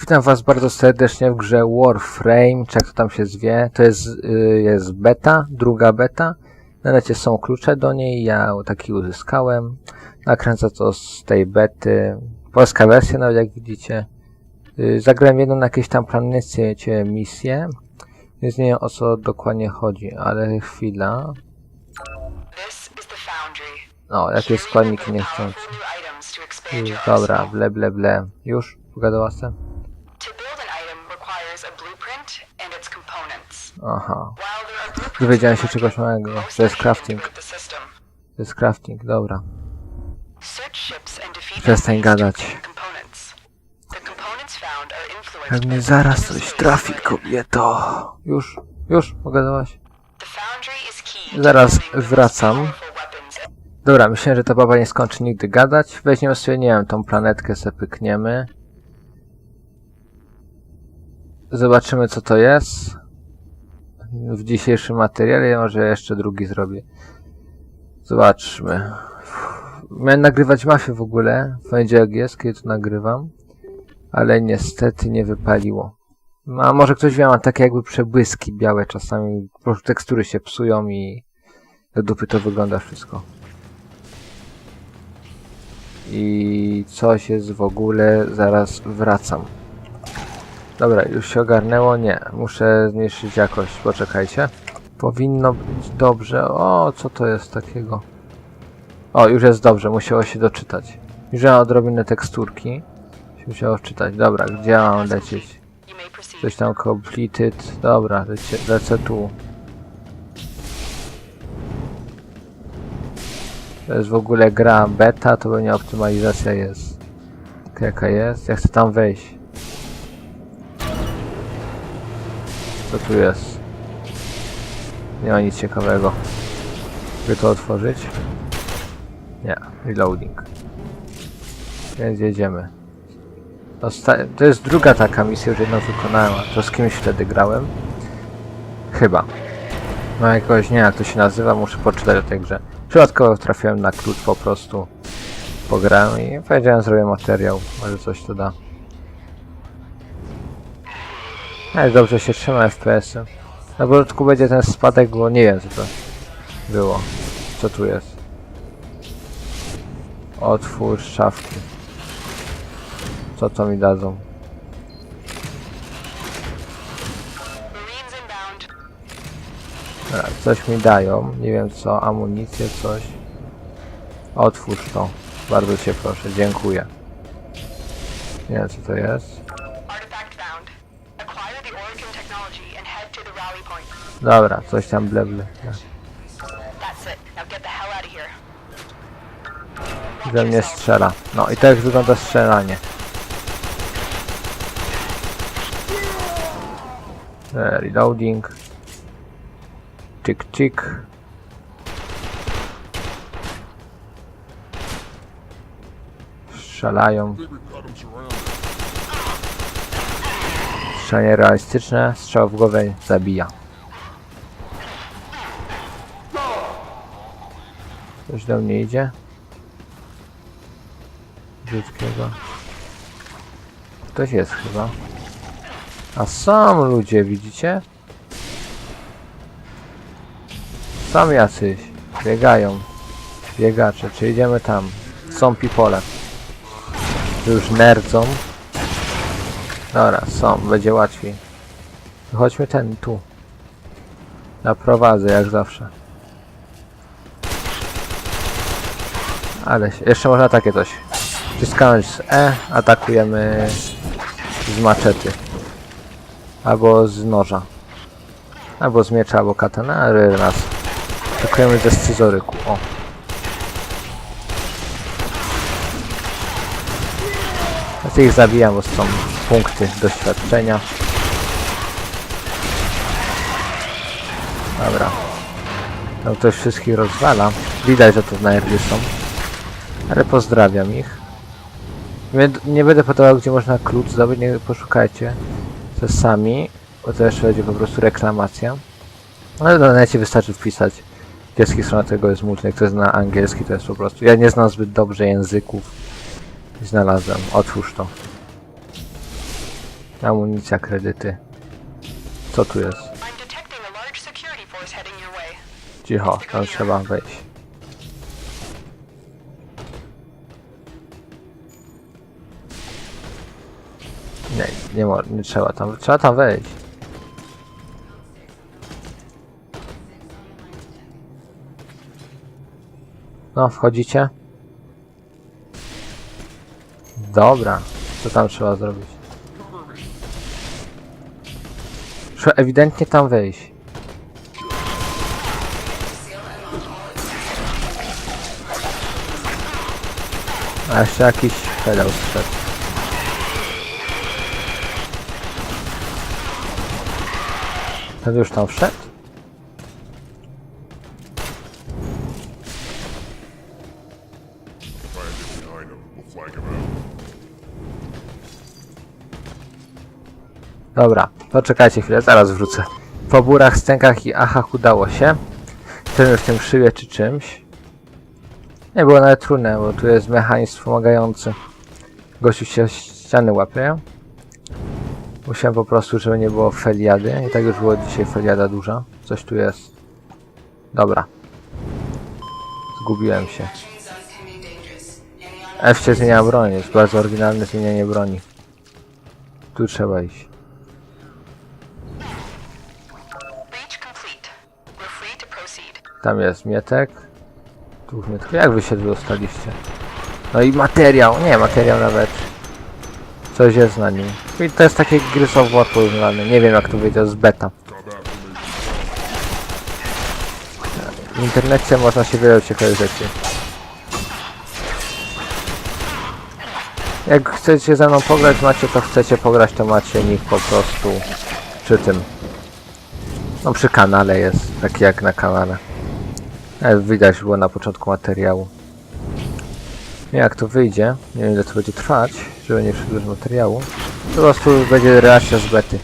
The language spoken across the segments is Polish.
Witam was bardzo serdecznie w grze Warframe, czy jak to tam się zwie. To jest, y, jest beta, druga beta. Na lecie są klucze do niej, ja taki uzyskałem. Nakręcę to z tej bety. Polska wersja, nawet jak widzicie. Y, Zagrałem jedną na jakieś tam planecie misję. Więc nie wiem o co dokładnie chodzi, ale chwila. No, jakieś składniki niechcące. Dobra, ble ble ble. Już? Pogadała se? Aha. Dowiedziałem się czegoś małego, że jest to crafting. To jest crafting, dobra. Przestań to gadać. Pewnie by zaraz coś trafi, kobieto. Już, już, pogadałaś? To Zaraz wracam. Dobra, myślałem, że ta baba nie skończy nigdy gadać. Weźmiemy sobie, nie wiem, tą planetkę se pykniemy. Zobaczymy, co to jest. W dzisiejszym materiale, może jeszcze drugi zrobię. Zobaczmy. Miałem nagrywać mafię w ogóle. W poniedziałek jest, kiedy to nagrywam. Ale niestety nie wypaliło. A może ktoś wie, mam takie jakby przebłyski białe czasami. Po prostu tekstury się psują i do dupy to wygląda wszystko. I coś jest w ogóle, zaraz wracam. Dobra, już się ogarnęło? Nie, muszę zmniejszyć jakość, poczekajcie. Powinno być dobrze. O, co to jest takiego? O, już jest dobrze, musiało się doczytać. Już mam odrobinę teksturki. Się musiało czytać. Dobra, gdzie mam lecieć? Coś tam completed. Dobra, lecie, lecę tu. To jest w ogóle gra beta, to pewnie optymalizacja jest. Jaka jest? Ja chcę tam wejść. Co tu jest? Nie ma nic ciekawego. By to otworzyć? Nie, reloading. Więc jedziemy. Osta- to jest druga taka misja, już jedną wykonałem, a to z kimś wtedy grałem. Chyba. No jakoś nie, jak to się nazywa, muszę poczytać o tej grze. Przypadkowo trafiłem na klucz po prostu. Pograłem i powiedziałem, zrobię materiał, może coś to da. Ale dobrze się trzyma FPS-em. Na początku będzie ten spadek, bo nie wiem co to było. Co tu jest? Otwórz szafki. Co to mi dadzą? Dobra, coś mi dają. Nie wiem co, amunicję, coś. Otwórz to. Bardzo cię proszę, dziękuję. Nie wiem co to jest. Dobra, coś tam bleble. Ze mnie strzela. No i tak wygląda strzelanie. Reloading. Czyk, czyk. Strzelają. Strzelanie realistyczne. Strzał w głowę zabija. Coś do mnie idzie. Brzydkiego. Ktoś jest chyba. A są ludzie, widzicie? Są jacyś. Biegają. Biegacze. Czy idziemy tam? Są pipole. Już nerdzą. Dobra, są. Będzie łatwiej. Chodźmy ten tu. Naprowadzę jak zawsze. Ale jeszcze można takie coś. Wciskając z E, atakujemy z maczety. Albo z noża. Albo z miecza, albo katana, ale raz. Atakujemy ze scyzoryku. O. Sobie ich zabijam, bo są punkty doświadczenia. Dobra. No ktoś wszystkich rozwala. Widać, że to w nerdy są. Ale pozdrawiam ich. Nie, będę podawał, gdzie można klucz zdobyć, nie poszukajcie to sami, bo to jeszcze będzie po prostu reklamacja. Ale na necie wystarczy wpisać Dziecki strona tego jest multi, jak to jest na angielski, to jest po prostu... Ja nie znam zbyt dobrze języków. Znalazłem. Otwórz to. Amunicja, kredyty. Co tu jest? Cicho, tam trzeba wejść. Nie, nie, trzeba tam, trzeba tam wejść. No, wchodzicie? Dobra, co tam trzeba zrobić? Trzeba ewidentnie tam wejść. A jeszcze jakiś pedał. Ten już tam wszedł? Dobra, poczekajcie chwilę, zaraz wrócę. Po burach, stękach i achach udało się. Ten w tym szyję czy czymś. Nie było nawet trudne, bo tu jest mechanizm wspomagający. Gościu się ściany łapie. Musiałem po prostu, żeby nie było feliady. I tak już było dzisiaj feliada duża. Coś tu jest. Dobra. Zgubiłem się. F się zmienia broń, jest bardzo oryginalne zmienianie broni. Tu trzeba iść. Tam jest mietek. Tu mietek. Jak wy się tu dostaliście? No i materiał. Nie, materiał nawet. Coś jest na nim. I to jest takie gry software porównane. Nie wiem jak to wyjdzie z beta. W internecie można się wiele ciekawych rzeczy. Jak chcecie ze mną pograć, macie to chcecie pograć, to macie nick po prostu przy tym. No przy kanale jest, taki jak na kanale. Jak widać było na początku materiału. Nie jak to wyjdzie, nie wiem ile to będzie trwać, żeby nie przedłużyć materiału. Po prostu będzie reakcja z bety.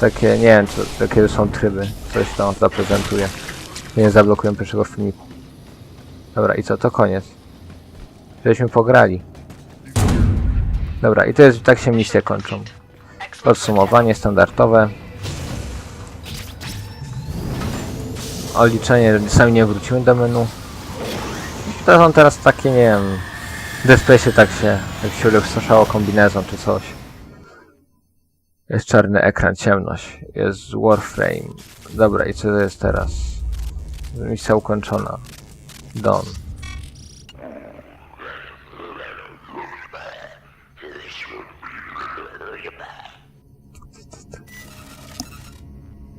Takie, nie wiem, co, jakie są tryby, coś tam zaprezentuję. Nie zablokują pierwszego filmiku. Dobra, i co? To koniec. Żeśmy pograli. Dobra, i to jest, tak się misje kończą. Podsumowanie standardowe. Odliczenie, sami nie wrócimy do menu. To są teraz takie, nie wiem, dysplaysy tak się, jak się ulepszało kombinezon czy coś. Jest czarny ekran, ciemność. Jest Warframe. Dobra, i co to jest teraz? Misja ukończona. Don.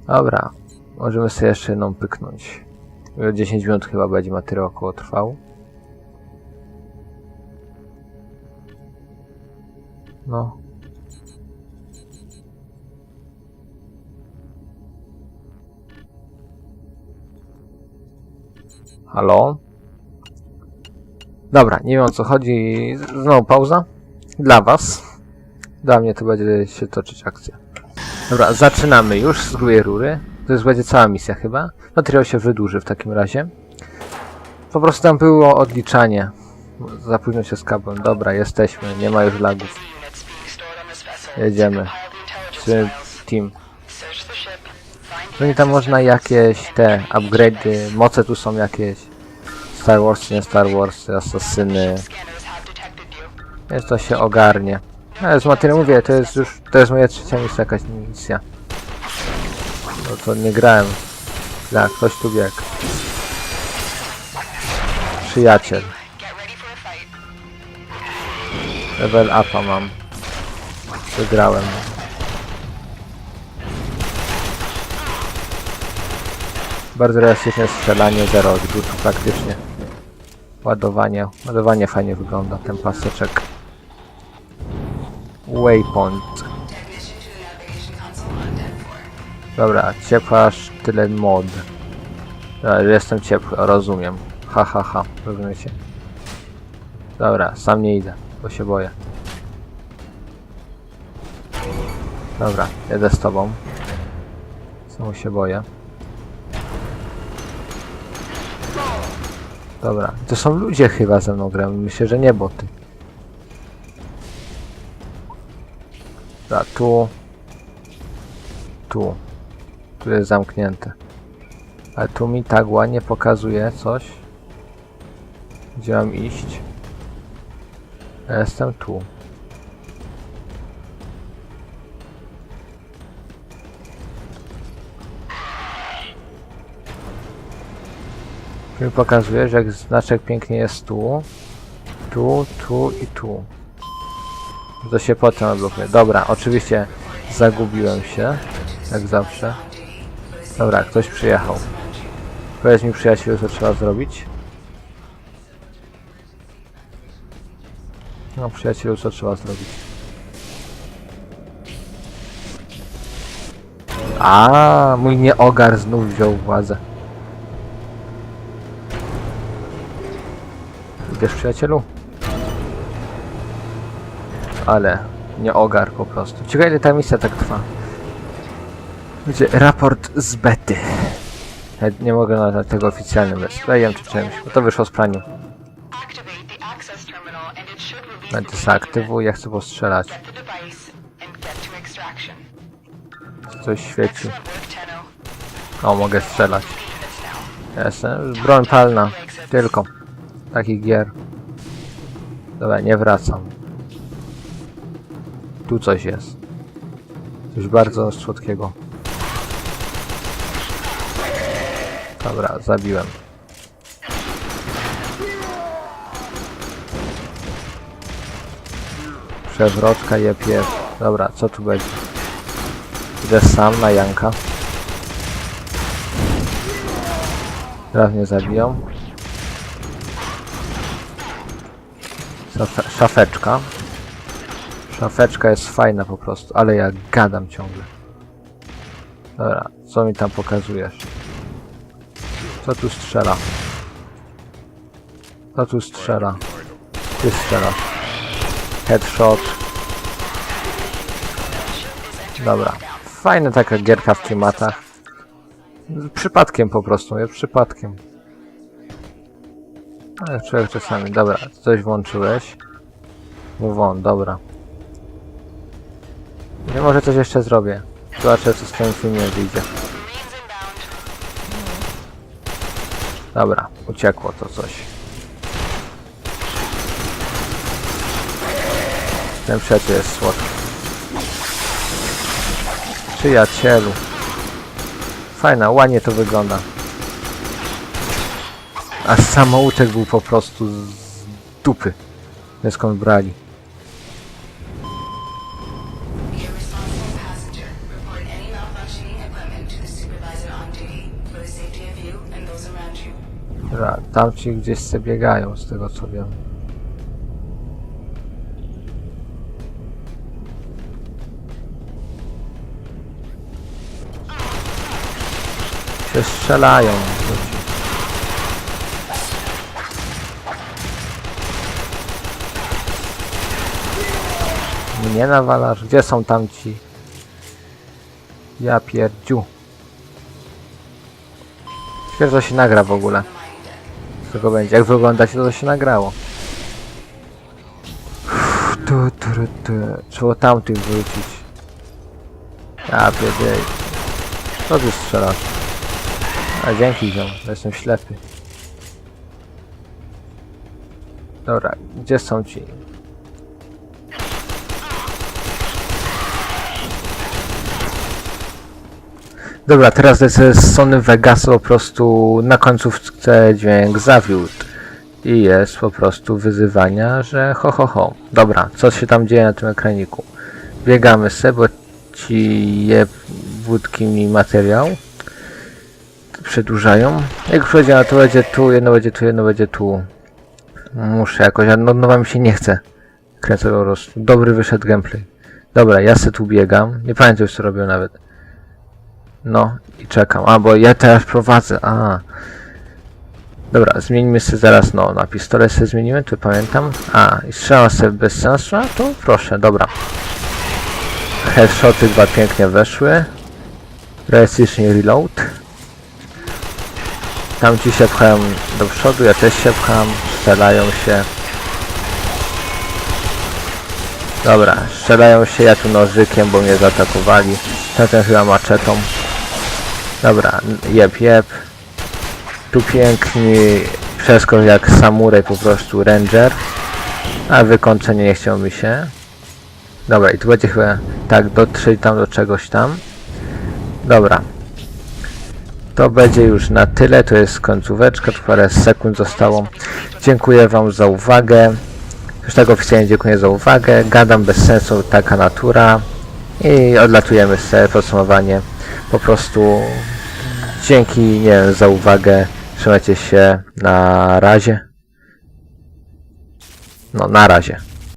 Dobra. Możemy sobie jeszcze jedną pyknąć. 10 minut chyba będzie materiał około trwał. No. Halo? Dobra, nie wiem o co chodzi. Znowu pauza. Dla was. Dla mnie to będzie się toczyć akcja. Dobra, zaczynamy już z grubej rury. To jest będzie cała misja chyba. Materiał się wydłuży w takim razie. Po prostu tam było odliczanie. Za późno się skapłem. Dobra, jesteśmy. Nie ma już lagów. Jedziemy. Czy team. Find Pewnie tam można jakieś te upgrade'y, moce tu są jakieś. Star Wars, nie Star Wars, asasyny. Więc to się ogarnie. Ale z materiału mówię, to jest już, to jest moja trzecia misja, jakaś misja. No to nie grałem. Tak, ktoś tu biegł. Przyjaciel. Level upa mam. Wygrałem. Bardzo realistyczne strzelanie, zero odrzutu praktycznie. Ładowanie. Ładowanie fajnie wygląda, ten paseczek. Waypoint. Dobra, ciepła tyle mod. Dobra, jestem ciepły, rozumiem. Ha ha ha, rozumiecie? Dobra, sam nie idę, bo się boję. Dobra, jedę z tobą. Znowu się boję. Dobra, to są ludzie chyba ze mną grają. Myślę, że nie boty. Da, tu. Tu. Tu jest zamknięte. Ale tu mi tak ładnie pokazuje coś. Gdzie mam iść? Ja jestem tu. Mi pokazuje, że jak znaczek pięknie jest tu, tu, tu i tu. To się potem odblokuje. Dobra, oczywiście zagubiłem się, jak zawsze. Dobra, ktoś przyjechał. Powiedz mi przyjacielu, co trzeba zrobić. No przyjacielu, co trzeba zrobić. A, mój nieogar znów wziął władzę. Idziesz przyjacielu? Ale nie ogar po prostu. Ciekawe ile ta misja tak trwa. Będzie raport z bety. Ja nie mogę nazwać tego oficjalnym displayem czy czymś, bo to wyszło z praniu. Będzie zaaktywuj, ja chcę postrzelać. Coś świeci. O, mogę strzelać. Jestem. Broń palna. Tylko. Takich gier. Dobra, nie wracam. Tu coś jest. Coś bardzo słodkiego. Dobra, zabiłem. Przewrotka je piew. Dobra, co tu będzie? Idę sam na Janka. Teraz mnie zabiją. Szafeczka. Szafeczka jest fajna po prostu, ale ja gadam ciągle. Dobra, co mi tam pokazujesz? Co tu strzela? Co tu strzela? Ty strzelasz. Headshot. Dobra. Fajna taka gierka w klimatach. Przypadkiem po prostu, jest przypadkiem. Ale człowiek czasami, dobra, coś włączyłeś. Move on, dobra. Nie może coś jeszcze zrobię. Zobaczę co z tym filmie wyjdzie. Dobra, uciekło to coś. Ten przyjaciel jest słodki. Przyjacielu. Fajna, ładnie to wygląda. A samouczek był po prostu z dupy. Nie skąd brali. Dobra, tamci gdzieś se biegają z tego co wiem. Się strzelają. ludzi. Mnie nawalasz? Gdzie są tamci? Ja pierdziu. To się nagra w ogóle. Z tego będzie. Jak wyglądacie, to to się nagrało. Uff, Tu, tu, tu, tu. Trzeba tamtych wrócić. Ja pierdolę. Co ty strzelasz? A dzięki ziom, jestem ślepy. Dobra, gdzie są ci? Dobra, teraz z Sony Vegas po prostu na końcówce dźwięk zawiódł. I jest po prostu wyzywania, że ho ho ho. Dobra, co się tam dzieje na tym ekraniku? Biegamy se, bo ci je wódki mi materiał. Przedłużają. Jak już powiedziałem, to będzie tu, jedno będzie tu, jedno będzie tu. Muszę jakoś, a no, nowa mi się nie chce. Kręcę po prostu. Dobry wyszedł gameplay. Dobra, ja se tu biegam. Nie pamiętam już co robię nawet. No i czekam. A, bo ja teraz prowadzę. A. Dobra, zmienimy sobie zaraz, no, na pistolet sobie zmienimy, tu pamiętam. A, i strzała sobie bez sensu, a to proszę, dobra. Headshoty dwa pięknie weszły. Precision reload. Tam ci się pchają do przodu, ja też się pcham, strzelają się. Dobra, strzelają się, ja tu nożykiem, bo mnie zaatakowali. Ten chyba maczetą. Dobra, jeb, jeb. Tu piękny przeskok jak samuraj, po prostu ranger. A wykończenie nie chciał mi się. Dobra, i tu będzie chyba tak dotrzeć tam do czegoś tam. Dobra. To będzie już na tyle, to jest końcóweczka, tu parę sekund zostało. Dziękuję Wam za uwagę. Już tak oficjalnie dziękuję za uwagę. Gadam bez sensu, taka natura. I odlatujemy z podsumowanie. Po prostu dzięki nie wiem, za uwagę. Trzymajcie się. Na razie. No, na razie.